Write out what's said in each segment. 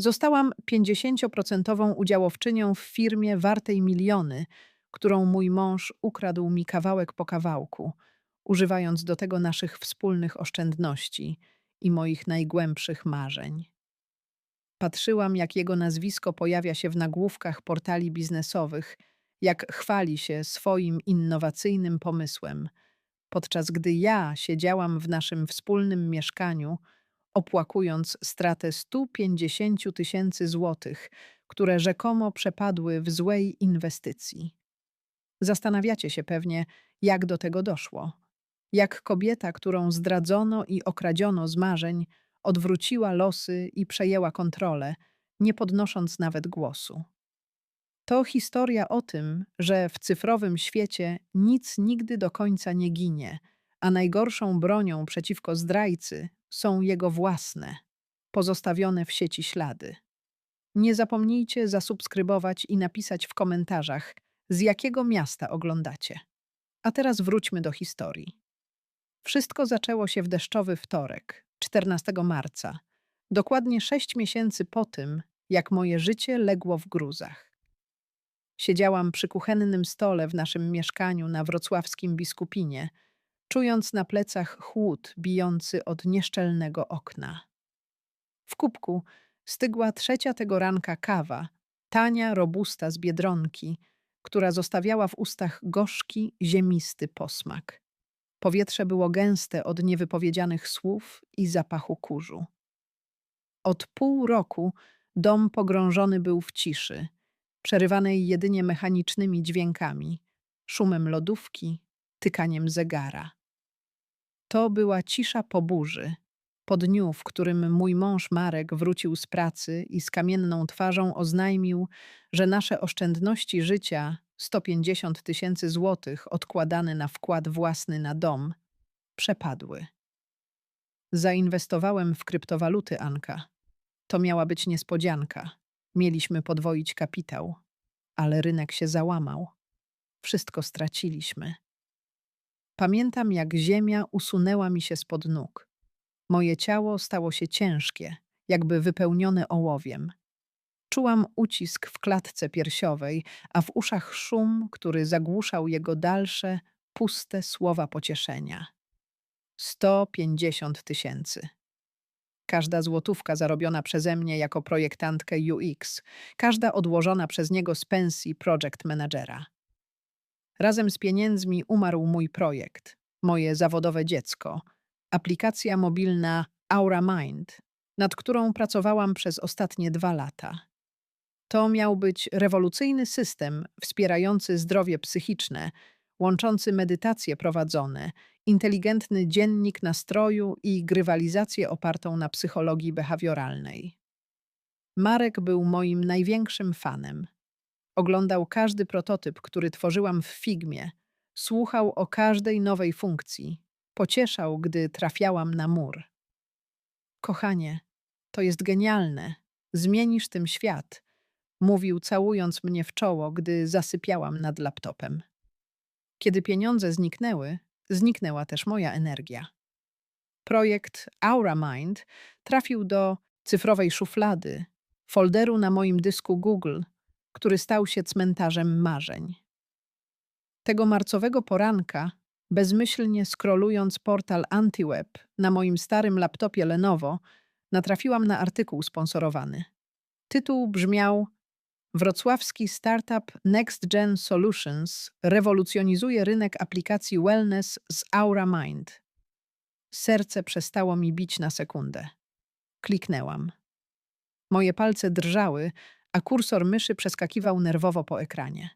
Zostałam 50% udziałowczynią w firmie wartej miliony, którą mój mąż ukradł mi kawałek po kawałku, używając do tego naszych wspólnych oszczędności i moich najgłębszych marzeń. Patrzyłam, jak jego nazwisko pojawia się w nagłówkach portali biznesowych, jak chwali się swoim innowacyjnym pomysłem, podczas gdy ja siedziałam w naszym wspólnym mieszkaniu, opłakując stratę 150 000 tysięcy złotych, które rzekomo przepadły w złej inwestycji. Zastanawiacie się pewnie, jak do tego doszło. Jak kobieta, którą zdradzono i okradziono z marzeń, odwróciła losy i przejęła kontrolę, nie podnosząc nawet głosu. To historia o tym, że w cyfrowym świecie nic nigdy do końca nie ginie, a najgorszą bronią przeciwko zdrajcy są jego własne, pozostawione w sieci ślady. Nie zapomnijcie zasubskrybować i napisać w komentarzach, z jakiego miasta oglądacie. A teraz wróćmy do historii. Wszystko zaczęło się w deszczowy wtorek, 14 marca, dokładnie sześć miesięcy po tym, jak moje życie legło w gruzach. Siedziałam przy kuchennym stole w naszym mieszkaniu na wrocławskim Biskupinie, czując na plecach chłód bijący od nieszczelnego okna. W kubku stygła trzecia tego ranka kawa, tania, robusta z biedronki, która zostawiała w ustach gorzki, ziemisty posmak. Powietrze było gęste od niewypowiedzianych słów i zapachu kurzu. Od pół roku dom pogrążony był w ciszy, przerywanej jedynie mechanicznymi dźwiękami, szumem lodówki, tykaniem zegara. To była cisza po burzy, po dniu, w którym mój mąż Marek wrócił z pracy i z kamienną twarzą oznajmił, że nasze oszczędności życia 150 tysięcy złotych odkładane na wkład własny na dom przepadły. Zainwestowałem w kryptowaluty, Anka. To miała być niespodzianka. Mieliśmy podwoić kapitał, ale rynek się załamał. Wszystko straciliśmy. Pamiętam, jak ziemia usunęła mi się spod nóg. Moje ciało stało się ciężkie, jakby wypełnione ołowiem. Czułam ucisk w klatce piersiowej, a w uszach szum, który zagłuszał jego dalsze, puste słowa pocieszenia. Sto pięćdziesiąt tysięcy. Każda złotówka zarobiona przeze mnie jako projektantkę UX, każda odłożona przez niego z pensji project managera. Razem z pieniędzmi umarł mój projekt, moje zawodowe dziecko, aplikacja mobilna Aura Mind, nad którą pracowałam przez ostatnie dwa lata. To miał być rewolucyjny system wspierający zdrowie psychiczne, łączący medytacje prowadzone, inteligentny dziennik nastroju i grywalizację opartą na psychologii behawioralnej. Marek był moim największym fanem. Oglądał każdy prototyp, który tworzyłam w Figmie, słuchał o każdej nowej funkcji, pocieszał, gdy trafiałam na mur. Kochanie, to jest genialne. Zmienisz tym świat mówił, całując mnie w czoło, gdy zasypiałam nad laptopem. Kiedy pieniądze zniknęły, zniknęła też moja energia. Projekt Aura Mind trafił do cyfrowej szuflady, folderu na moim dysku Google, który stał się cmentarzem marzeń. Tego marcowego poranka, bezmyślnie skrolując portal AntiWeb na moim starym laptopie Lenovo, natrafiłam na artykuł sponsorowany. Tytuł brzmiał Wrocławski startup Next Gen Solutions rewolucjonizuje rynek aplikacji wellness z Aura Mind. Serce przestało mi bić na sekundę. Kliknęłam. Moje palce drżały, a kursor myszy przeskakiwał nerwowo po ekranie.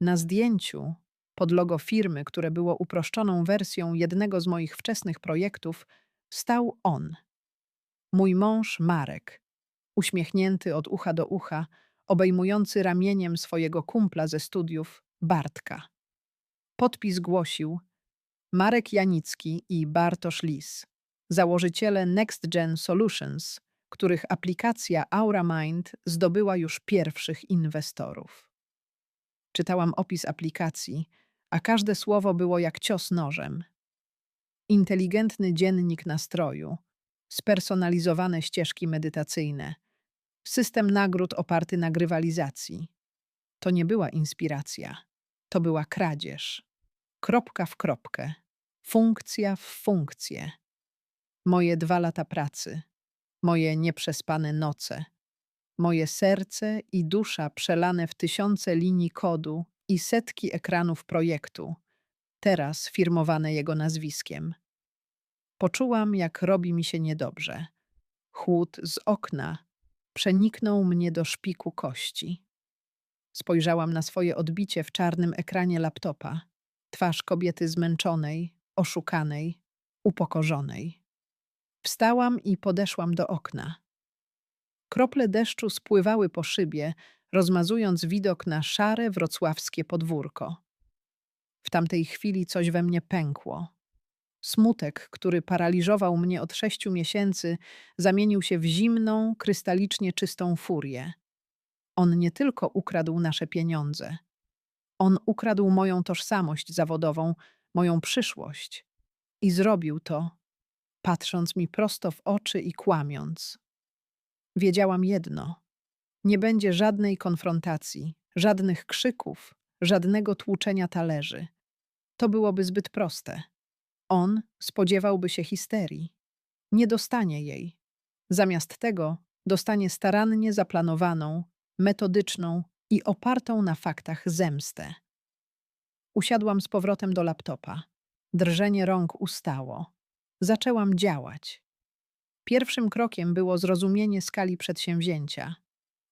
Na zdjęciu, pod logo firmy, które było uproszczoną wersją jednego z moich wczesnych projektów, stał on. Mój mąż Marek, uśmiechnięty od ucha do ucha, obejmujący ramieniem swojego kumpla ze studiów, Bartka. Podpis głosił Marek Janicki i Bartosz Lis, założyciele Next Gen Solutions, których aplikacja AuraMind zdobyła już pierwszych inwestorów. Czytałam opis aplikacji, a każde słowo było jak cios nożem. Inteligentny dziennik nastroju, spersonalizowane ścieżki medytacyjne, System nagród oparty na grywalizacji. To nie była inspiracja, to była kradzież. Kropka w kropkę, funkcja w funkcję. Moje dwa lata pracy, moje nieprzespane noce, moje serce i dusza przelane w tysiące linii kodu i setki ekranów projektu, teraz firmowane jego nazwiskiem. Poczułam, jak robi mi się niedobrze. Chłód z okna przeniknął mnie do szpiku kości. Spojrzałam na swoje odbicie w czarnym ekranie laptopa. Twarz kobiety zmęczonej, oszukanej, upokorzonej. Wstałam i podeszłam do okna. Krople deszczu spływały po szybie, rozmazując widok na szare wrocławskie podwórko. W tamtej chwili coś we mnie pękło. Smutek, który paraliżował mnie od sześciu miesięcy, zamienił się w zimną, krystalicznie czystą furię. On nie tylko ukradł nasze pieniądze, on ukradł moją tożsamość zawodową, moją przyszłość. I zrobił to, patrząc mi prosto w oczy i kłamiąc. Wiedziałam jedno: nie będzie żadnej konfrontacji, żadnych krzyków, żadnego tłuczenia talerzy. To byłoby zbyt proste. On spodziewałby się histerii. Nie dostanie jej. Zamiast tego dostanie starannie zaplanowaną, metodyczną i opartą na faktach zemstę. Usiadłam z powrotem do laptopa. Drżenie rąk ustało. Zaczęłam działać. Pierwszym krokiem było zrozumienie skali przedsięwzięcia.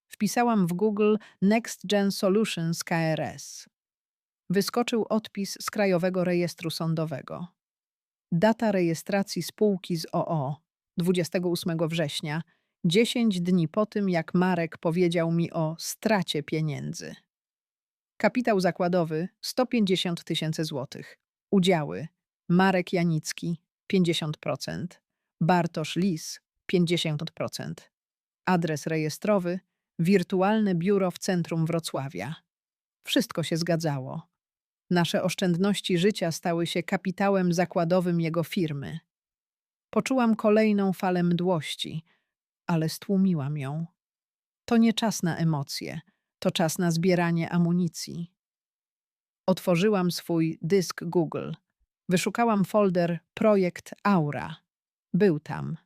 Wpisałam w Google Next Gen Solutions KRS. Wyskoczył odpis z Krajowego Rejestru Sądowego. Data rejestracji spółki z OO 28 września, 10 dni po tym, jak Marek powiedział mi o stracie pieniędzy. Kapitał zakładowy 150 tysięcy złotych. Udziały Marek Janicki 50%, Bartosz Lis 50%. Adres rejestrowy Wirtualne biuro w centrum Wrocławia. Wszystko się zgadzało. Nasze oszczędności życia stały się kapitałem zakładowym jego firmy. Poczułam kolejną falę mdłości, ale stłumiłam ją. To nie czas na emocje, to czas na zbieranie amunicji. Otworzyłam swój dysk Google. Wyszukałam folder Projekt Aura. Był tam.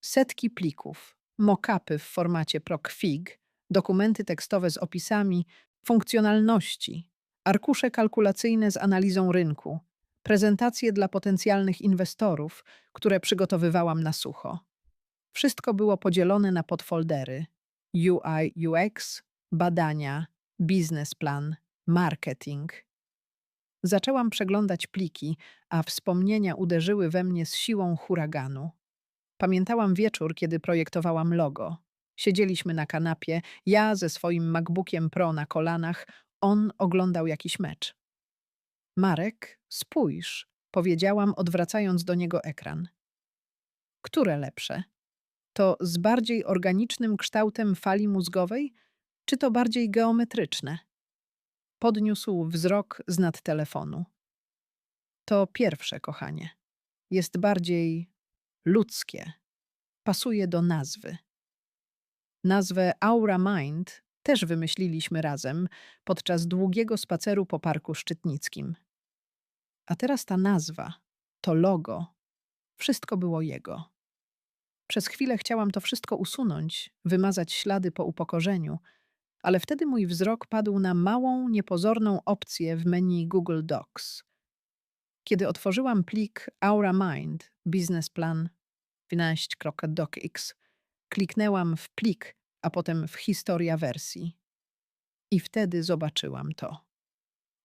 Setki plików, mockupy w formacie ProcFig, dokumenty tekstowe z opisami funkcjonalności, arkusze kalkulacyjne z analizą rynku, prezentacje dla potencjalnych inwestorów, które przygotowywałam na sucho. Wszystko było podzielone na podfoldery: UI, UX, badania, biznesplan, marketing. Zaczęłam przeglądać pliki, a wspomnienia uderzyły we mnie z siłą huraganu. Pamiętałam wieczór, kiedy projektowałam logo. Siedzieliśmy na kanapie, ja ze swoim MacBookiem Pro na kolanach, on oglądał jakiś mecz. Marek, spójrz, powiedziałam, odwracając do niego ekran. Które lepsze? To z bardziej organicznym kształtem fali mózgowej, czy to bardziej geometryczne? Podniósł wzrok z nad telefonu. To pierwsze, kochanie. Jest bardziej ludzkie. Pasuje do nazwy. Nazwę Aura Mind też wymyśliliśmy razem podczas długiego spaceru po Parku Szczytnickim. A teraz ta nazwa, to logo, wszystko było jego. Przez chwilę chciałam to wszystko usunąć, wymazać ślady po upokorzeniu, ale wtedy mój wzrok padł na małą, niepozorną opcję w menu Google Docs. Kiedy otworzyłam plik Aura Mind, biznesplan 15.docx, Kliknęłam w plik, a potem w historia wersji. I wtedy zobaczyłam to.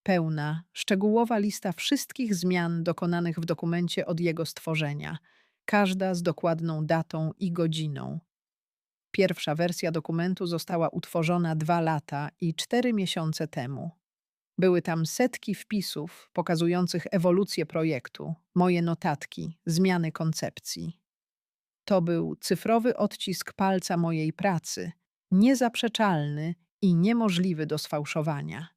Pełna, szczegółowa lista wszystkich zmian dokonanych w dokumencie od jego stworzenia, każda z dokładną datą i godziną. Pierwsza wersja dokumentu została utworzona dwa lata i cztery miesiące temu. Były tam setki wpisów pokazujących ewolucję projektu, moje notatki, zmiany koncepcji. To był cyfrowy odcisk palca mojej pracy, niezaprzeczalny i niemożliwy do sfałszowania.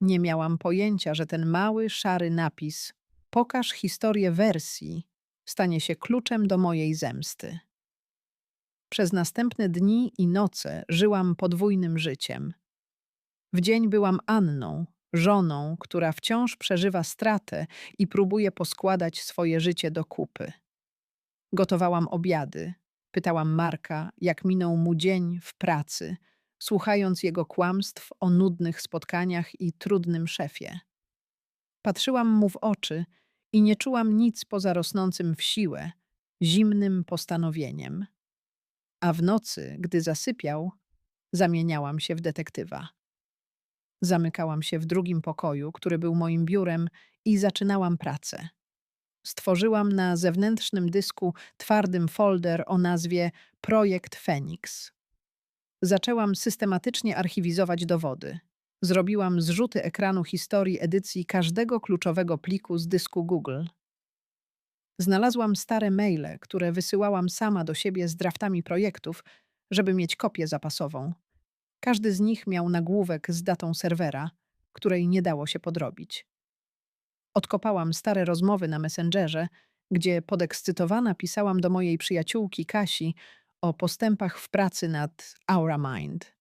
Nie miałam pojęcia, że ten mały, szary napis Pokaż historię wersji stanie się kluczem do mojej zemsty. Przez następne dni i noce żyłam podwójnym życiem. W dzień byłam Anną, żoną, która wciąż przeżywa stratę i próbuje poskładać swoje życie do kupy. Gotowałam obiady, pytałam Marka, jak minął mu dzień w pracy, słuchając jego kłamstw o nudnych spotkaniach i trudnym szefie. Patrzyłam mu w oczy i nie czułam nic poza rosnącym w siłę, zimnym postanowieniem. A w nocy, gdy zasypiał, zamieniałam się w detektywa. Zamykałam się w drugim pokoju, który był moim biurem, i zaczynałam pracę. Stworzyłam na zewnętrznym dysku twardym folder o nazwie Projekt Phoenix. Zaczęłam systematycznie archiwizować dowody. Zrobiłam zrzuty ekranu historii edycji każdego kluczowego pliku z dysku Google. Znalazłam stare maile, które wysyłałam sama do siebie z draftami projektów, żeby mieć kopię zapasową. Każdy z nich miał nagłówek z datą serwera, której nie dało się podrobić. Odkopałam stare rozmowy na Messengerze, gdzie podekscytowana pisałam do mojej przyjaciółki Kasi o postępach w pracy nad Aura Mind.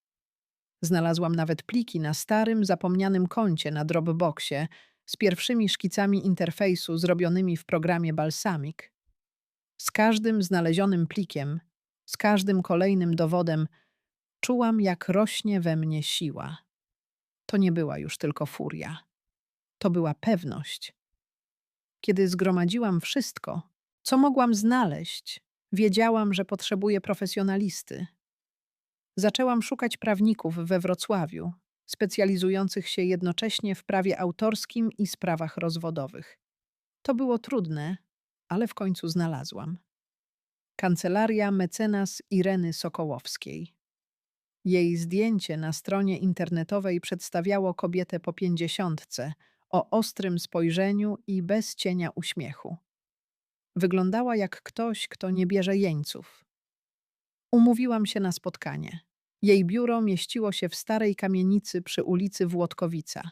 Znalazłam nawet pliki na starym, zapomnianym koncie na Dropboxie z pierwszymi szkicami interfejsu zrobionymi w programie Balsamic. Z każdym znalezionym plikiem, z każdym kolejnym dowodem czułam, jak rośnie we mnie siła. To nie była już tylko furia. To była pewność. Kiedy zgromadziłam wszystko, co mogłam znaleźć, wiedziałam, że potrzebuję profesjonalisty. Zaczęłam szukać prawników we Wrocławiu, specjalizujących się jednocześnie w prawie autorskim i sprawach rozwodowych. To było trudne, ale w końcu znalazłam. Kancelaria mecenas Ireny Sokołowskiej. Jej zdjęcie na stronie internetowej przedstawiało kobietę po pięćdziesiątce, o ostrym spojrzeniu i bez cienia uśmiechu. Wyglądała jak ktoś, kto nie bierze jeńców. Umówiłam się na spotkanie. Jej biuro mieściło się w starej kamienicy przy ulicy Włodkowica.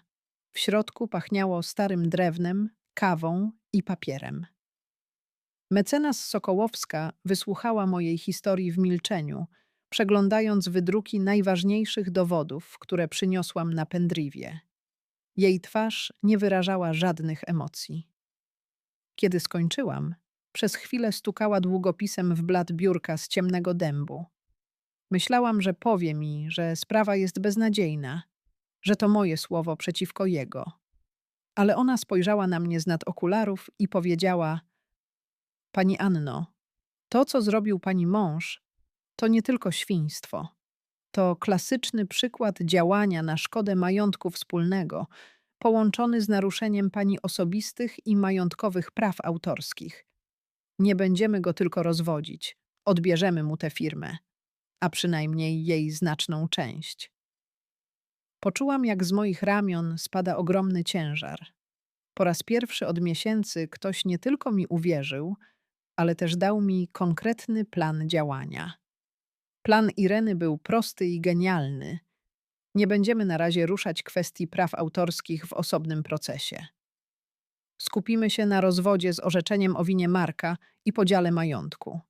W środku pachniało starym drewnem, kawą i papierem. Mecenas Sokołowska wysłuchała mojej historii w milczeniu, przeglądając wydruki najważniejszych dowodów, które przyniosłam na pendriwie. Jej twarz nie wyrażała żadnych emocji. Kiedy skończyłam, przez chwilę stukała długopisem w blat biurka z ciemnego dębu. Myślałam, że powie mi, że sprawa jest beznadziejna, że to moje słowo przeciwko jego. Ale ona spojrzała na mnie z nad okularów i powiedziała: Pani Anno, to, co zrobił pani mąż, to nie tylko świństwo. To klasyczny przykład działania na szkodę majątku wspólnego, połączony z naruszeniem pani osobistych i majątkowych praw autorskich. Nie będziemy go tylko rozwodzić, odbierzemy mu tę firmę, a przynajmniej jej znaczną część. Poczułam, jak z moich ramion spada ogromny ciężar. Po raz pierwszy od miesięcy ktoś nie tylko mi uwierzył, ale też dał mi konkretny plan działania. Plan Ireny był prosty i genialny. Nie będziemy na razie ruszać kwestii praw autorskich w osobnym procesie. Skupimy się na rozwodzie z orzeczeniem o winie Marka i podziale majątku.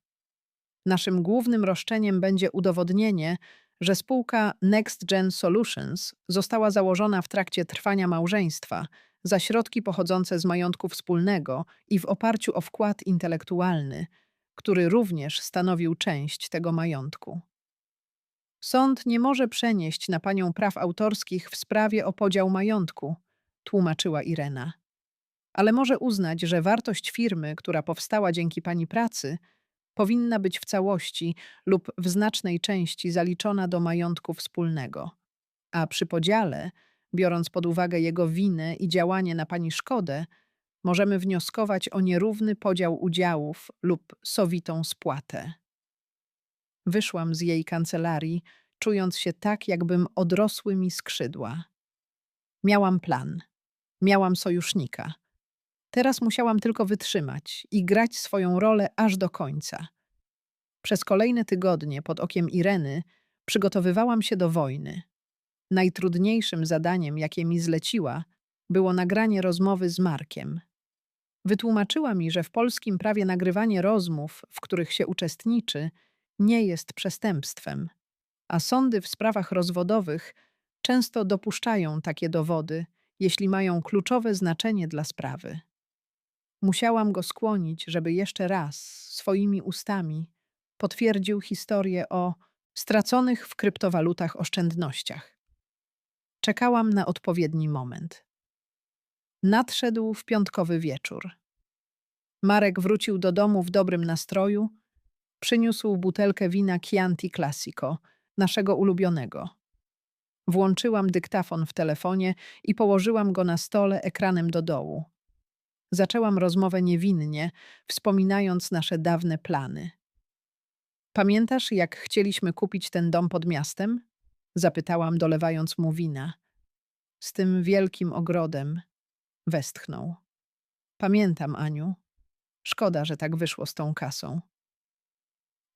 Naszym głównym roszczeniem będzie udowodnienie, że spółka Next Gen Solutions została założona w trakcie trwania małżeństwa za środki pochodzące z majątku wspólnego i w oparciu o wkład intelektualny, który również stanowił część tego majątku. Sąd nie może przenieść na panią praw autorskich w sprawie o podział majątku, tłumaczyła Irena. Ale może uznać, że wartość firmy, która powstała dzięki pani pracy, powinna być w całości lub w znacznej części zaliczona do majątku wspólnego. A przy podziale, biorąc pod uwagę jego winę i działanie na pani szkodę, możemy wnioskować o nierówny podział udziałów lub sowitą spłatę. Wyszłam z jej kancelarii, czując się tak, jakbym odrosły mi skrzydła. Miałam plan, miałam sojusznika. Teraz musiałam tylko wytrzymać i grać swoją rolę aż do końca. Przez kolejne tygodnie pod okiem Ireny przygotowywałam się do wojny. Najtrudniejszym zadaniem, jakie mi zleciła, było nagranie rozmowy z Markiem. Wytłumaczyła mi, że w polskim prawie nagrywanie rozmów, w których się uczestniczy, nie jest przestępstwem, a sądy w sprawach rozwodowych często dopuszczają takie dowody, jeśli mają kluczowe znaczenie dla sprawy. Musiałam go skłonić, żeby jeszcze raz swoimi ustami potwierdził historię o straconych w kryptowalutach oszczędnościach. Czekałam na odpowiedni moment. Nadszedł w piątkowy wieczór. Marek wrócił do domu w dobrym nastroju, przyniósł butelkę wina Chianti Classico, naszego ulubionego. Włączyłam dyktafon w telefonie i położyłam go na stole ekranem do dołu. Zaczęłam rozmowę niewinnie, wspominając nasze dawne plany. Pamiętasz, jak chcieliśmy kupić ten dom pod miastem? Zapytałam, dolewając mu wina. Z tym wielkim ogrodem. Westchnął. Pamiętam, Aniu. Szkoda, że tak wyszło z tą kasą.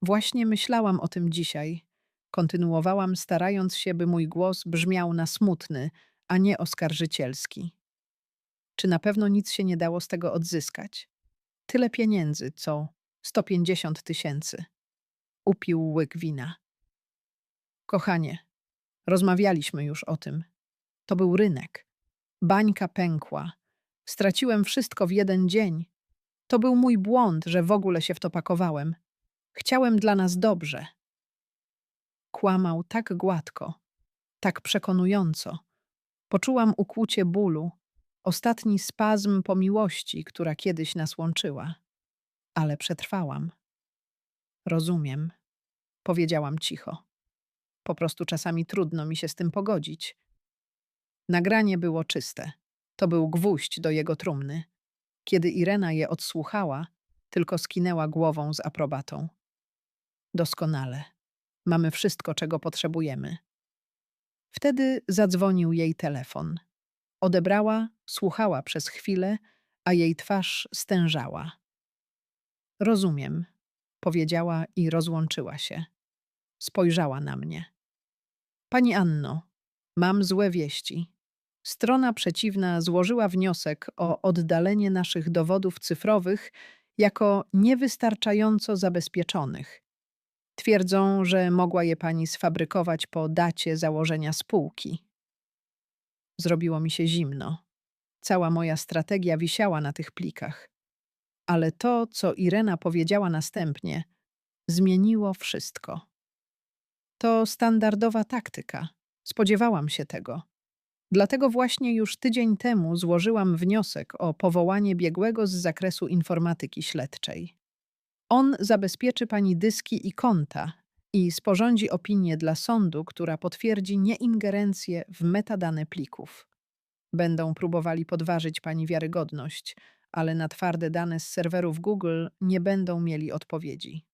Właśnie myślałam o tym dzisiaj. Kontynuowałam, starając się, by mój głos brzmiał na smutny, a nie oskarżycielski. Czy na pewno nic się nie dało z tego odzyskać? Tyle pieniędzy, co 150 tysięcy. Upił łyk wina. Kochanie, rozmawialiśmy już o tym. To był rynek. Bańka pękła. Straciłem wszystko w jeden dzień. To był mój błąd, że w ogóle się w to pakowałem. Chciałem dla nas dobrze. Kłamał tak gładko, tak przekonująco. Poczułam ukłucie bólu, ostatni spazm po miłości, która kiedyś nas łączyła. Ale przetrwałam. Rozumiem, powiedziałam cicho. Po prostu czasami trudno mi się z tym pogodzić. Nagranie było czyste. To był gwóźdź do jego trumny. Kiedy Irena je odsłuchała, tylko skinęła głową z aprobatą. Doskonale. Mamy wszystko, czego potrzebujemy. Wtedy zadzwonił jej telefon. Odebrała, słuchała przez chwilę, a jej twarz stężała. Rozumiem, powiedziała i rozłączyła się. Spojrzała na mnie. Pani Anno, mam złe wieści. Strona przeciwna złożyła wniosek o oddalenie naszych dowodów cyfrowych jako niewystarczająco zabezpieczonych. Twierdzą, że mogła je pani sfabrykować po dacie założenia spółki. Zrobiło mi się zimno. Cała moja strategia wisiała na tych plikach. Ale to, co Irena powiedziała następnie, zmieniło wszystko. To standardowa taktyka. Spodziewałam się tego. Dlatego właśnie już tydzień temu złożyłam wniosek o powołanie biegłego z zakresu informatyki śledczej. On zabezpieczy pani dyski i konta i sporządzi opinię dla sądu, która potwierdzi nieingerencję w metadane plików. Będą próbowali podważyć pani wiarygodność, ale na twarde dane z serwerów Google nie będą mieli odpowiedzi.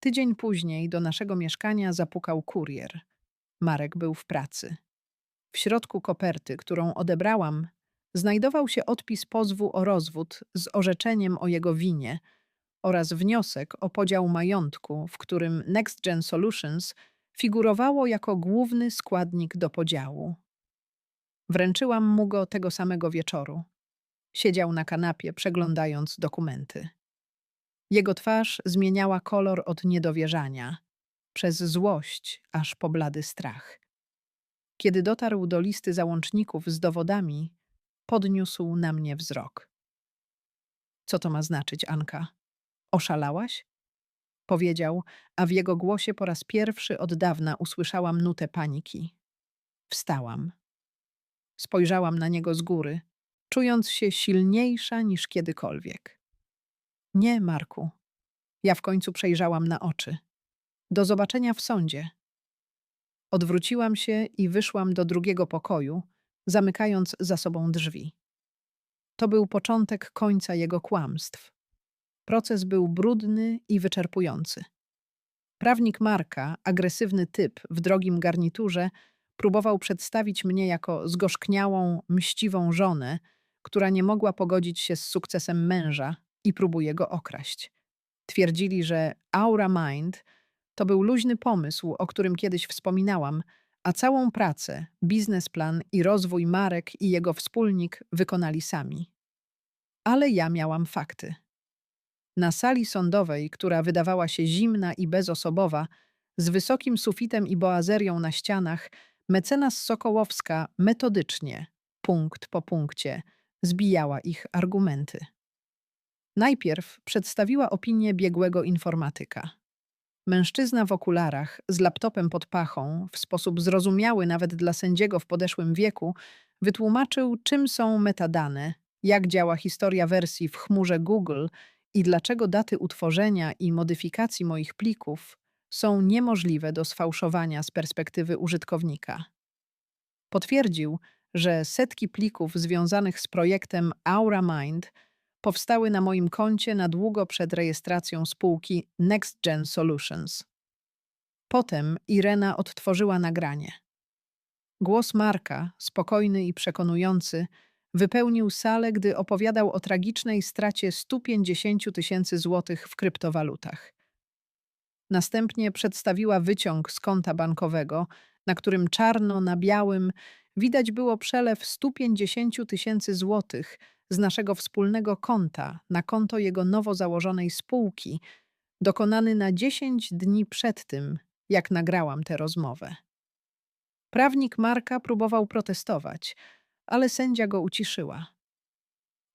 Tydzień później do naszego mieszkania zapukał kurier. Marek był w pracy. W środku koperty, którą odebrałam, znajdował się odpis pozwu o rozwód z orzeczeniem o jego winie oraz wniosek o podział majątku, w którym NextGen Solutions figurowało jako główny składnik do podziału. Wręczyłam mu go tego samego wieczoru. Siedział na kanapie, przeglądając dokumenty. Jego twarz zmieniała kolor od niedowierzania, przez złość aż po blady strach. Kiedy dotarł do listy załączników z dowodami, podniósł na mnie wzrok. Co to ma znaczyć, Anka? Oszalałaś? Powiedział, a w jego głosie po raz pierwszy od dawna usłyszałam nutę paniki. Wstałam. Spojrzałam na niego z góry, czując się silniejsza niż kiedykolwiek. Nie, Marku. Ja w końcu przejrzałam na oczy. Do zobaczenia w sądzie. Odwróciłam się i wyszłam do drugiego pokoju, zamykając za sobą drzwi. To był początek końca jego kłamstw. Proces był brudny i wyczerpujący. Prawnik Marka, agresywny typ w drogim garniturze, próbował przedstawić mnie jako zgorzkniałą, mściwą żonę, która nie mogła pogodzić się z sukcesem męża i próbuje go okraść. Twierdzili, że Aura Mind to był luźny pomysł, o którym kiedyś wspominałam, a całą pracę, biznesplan i rozwój Marek i jego wspólnik wykonali sami. Ale ja miałam fakty. Na sali sądowej, która wydawała się zimna i bezosobowa, z wysokim sufitem i boazerią na ścianach, mecenas Sokołowska metodycznie, punkt po punkcie, zbijała ich argumenty. Najpierw przedstawiła opinię biegłego informatyka. Mężczyzna w okularach, z laptopem pod pachą, w sposób zrozumiały nawet dla sędziego w podeszłym wieku, wytłumaczył, czym są metadane, jak działa historia wersji w chmurze Google i dlaczego daty utworzenia i modyfikacji moich plików są niemożliwe do sfałszowania z perspektywy użytkownika. Potwierdził, że setki plików związanych z projektem AuraMind powstały na moim koncie na długo przed rejestracją spółki NextGen Solutions. Potem Irena odtworzyła nagranie. Głos Marka, spokojny i przekonujący, wypełnił salę, gdy opowiadał o tragicznej stracie 150 tysięcy złotych w kryptowalutach. Następnie przedstawiła wyciąg z konta bankowego, na którym czarno na białym widać było przelew 150 tysięcy złotych z naszego wspólnego konta na konto jego nowo założonej spółki, dokonany na 10 dni przed tym, jak nagrałam tę rozmowę. Prawnik Marka próbował protestować, ale sędzia go uciszyła.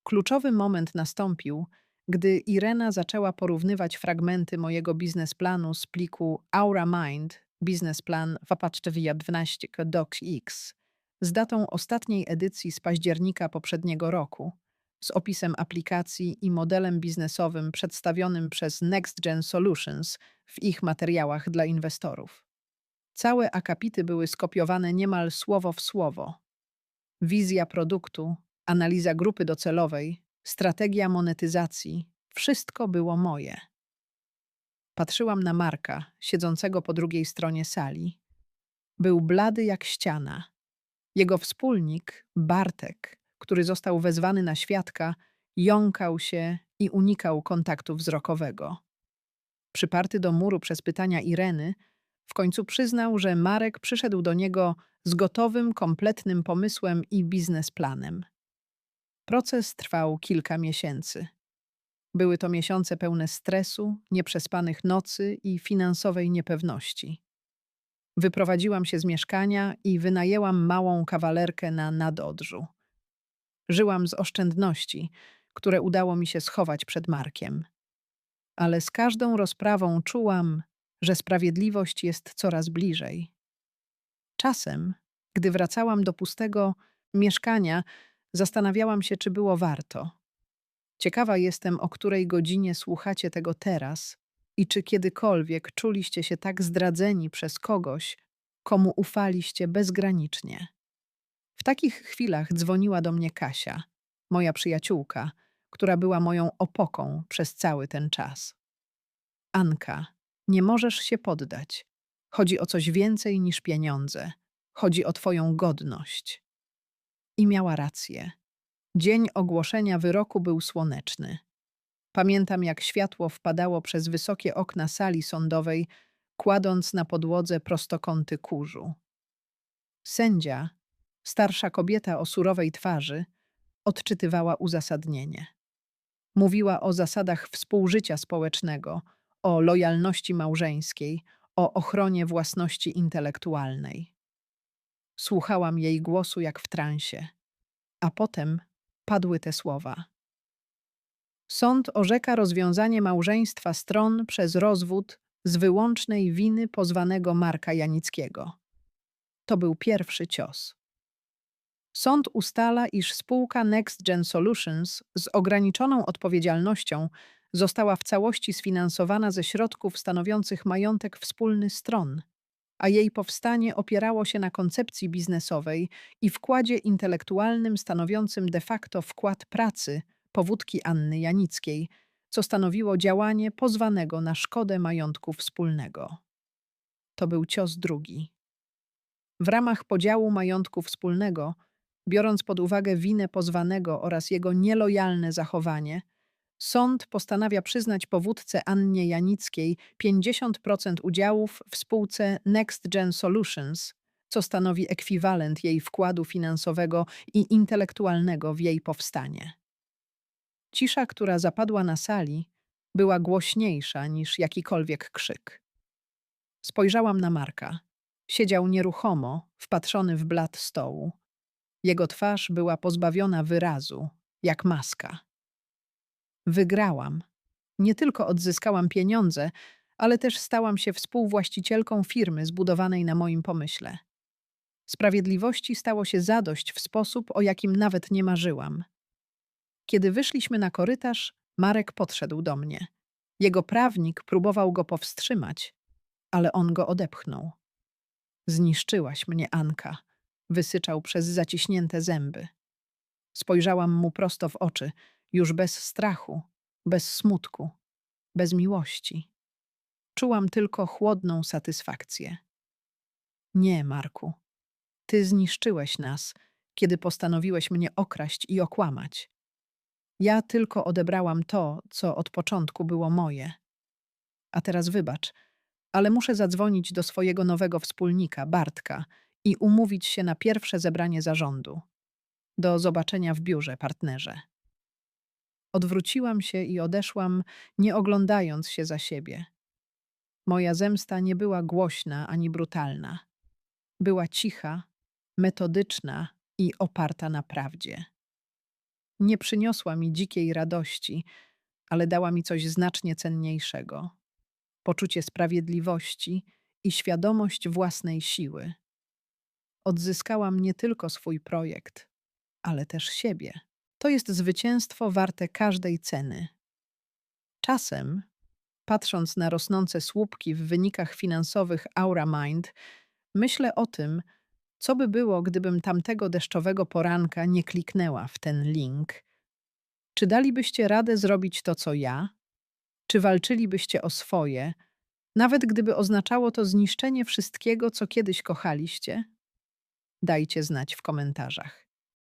Kluczowy moment nastąpił, gdy Irena zaczęła porównywać fragmenty mojego biznesplanu z pliku Aura Mind, biznesplan w Apache via 12 DocX, z datą ostatniej edycji z października poprzedniego roku, z opisem aplikacji i modelem biznesowym przedstawionym przez NextGen Solutions w ich materiałach dla inwestorów. Całe akapity były skopiowane niemal słowo w słowo. Wizja produktu, analiza grupy docelowej, strategia monetyzacji wszystko było moje. Patrzyłam na Marka, siedzącego po drugiej stronie sali. Był blady jak ściana. Jego wspólnik, Bartek, który został wezwany na świadka, jąkał się i unikał kontaktu wzrokowego. Przyparty do muru przez pytania Ireny, w końcu przyznał, że Marek przyszedł do niego z gotowym, kompletnym pomysłem i biznesplanem. Proces trwał kilka miesięcy. Były to miesiące pełne stresu, nieprzespanych nocy i finansowej niepewności. Wyprowadziłam się z mieszkania i wynajęłam małą kawalerkę na nadodrzu. Żyłam z oszczędności, które udało mi się schować przed Markiem. Ale z każdą rozprawą czułam, że sprawiedliwość jest coraz bliżej. Czasem, gdy wracałam do pustego mieszkania, zastanawiałam się, czy było warto. Ciekawa jestem, o której godzinie słuchacie tego teraz i czy kiedykolwiek czuliście się tak zdradzeni przez kogoś, komu ufaliście bezgranicznie. W takich chwilach dzwoniła do mnie Kasia, moja przyjaciółka, która była moją opoką przez cały ten czas. Anka, nie możesz się poddać. Chodzi o coś więcej niż pieniądze. Chodzi o Twoją godność. I miała rację. Dzień ogłoszenia wyroku był słoneczny. Pamiętam, jak światło wpadało przez wysokie okna sali sądowej, kładąc na podłodze prostokąty kurzu. Sędzia, starsza kobieta o surowej twarzy, odczytywała uzasadnienie. Mówiła o zasadach współżycia społecznego, o lojalności małżeńskiej, o ochronie własności intelektualnej. Słuchałam jej głosu jak w transie, a potem padły te słowa. Sąd orzeka rozwiązanie małżeństwa stron przez rozwód z wyłącznej winy pozwanego Marka Janickiego. To był pierwszy cios. Sąd ustala, iż spółka NextGen Solutions z ograniczoną odpowiedzialnością została w całości sfinansowana ze środków stanowiących majątek wspólny stron, a jej powstanie opierało się na koncepcji biznesowej i wkładzie intelektualnym stanowiącym de facto wkład pracy powódki Anny Janickiej, co stanowiło działanie pozwanego na szkodę majątku wspólnego. To był cios drugi. W ramach podziału majątku wspólnego, biorąc pod uwagę winę pozwanego oraz jego nielojalne zachowanie, Sąd postanawia przyznać powódce Annie Janickiej 50% udziałów w spółce NextGen Solutions, co stanowi ekwiwalent jej wkładu finansowego i intelektualnego w jej powstanie. Cisza, która zapadła na sali, była głośniejsza niż jakikolwiek krzyk. Spojrzałam na Marka. Siedział nieruchomo, wpatrzony w blat stołu. Jego twarz była pozbawiona wyrazu, jak maska. Wygrałam. Nie tylko odzyskałam pieniądze, ale też stałam się współwłaścicielką firmy zbudowanej na moim pomyśle. Sprawiedliwości stało się zadość w sposób, o jakim nawet nie marzyłam. Kiedy wyszliśmy na korytarz, Marek podszedł do mnie. Jego prawnik próbował go powstrzymać, ale on go odepchnął. Zniszczyłaś mnie, Anka, wysyczał przez zaciśnięte zęby. Spojrzałam mu prosto w oczy, już bez strachu, bez smutku, bez miłości. Czułam tylko chłodną satysfakcję. Nie, Marku, ty zniszczyłeś nas, kiedy postanowiłeś mnie okraść i okłamać. Ja tylko odebrałam to, co od początku było moje. A teraz wybacz, ale muszę zadzwonić do swojego nowego wspólnika, Bartka, i umówić się na pierwsze zebranie zarządu. Do zobaczenia w biurze, partnerze. Odwróciłam się i odeszłam, nie oglądając się za siebie. Moja zemsta nie była głośna ani brutalna. Była cicha, metodyczna i oparta na prawdzie. Nie przyniosła mi dzikiej radości, ale dała mi coś znacznie cenniejszego poczucie sprawiedliwości i świadomość własnej siły. Odzyskałam nie tylko swój projekt, ale też siebie. To jest zwycięstwo warte każdej ceny. Czasem, patrząc na rosnące słupki w wynikach finansowych Aura Mind, myślę o tym, co by było, gdybym tamtego deszczowego poranka nie kliknęła w ten link. Czy dalibyście radę zrobić to, co ja? Czy walczylibyście o swoje, nawet gdyby oznaczało to zniszczenie wszystkiego, co kiedyś kochaliście? Dajcie znać w komentarzach.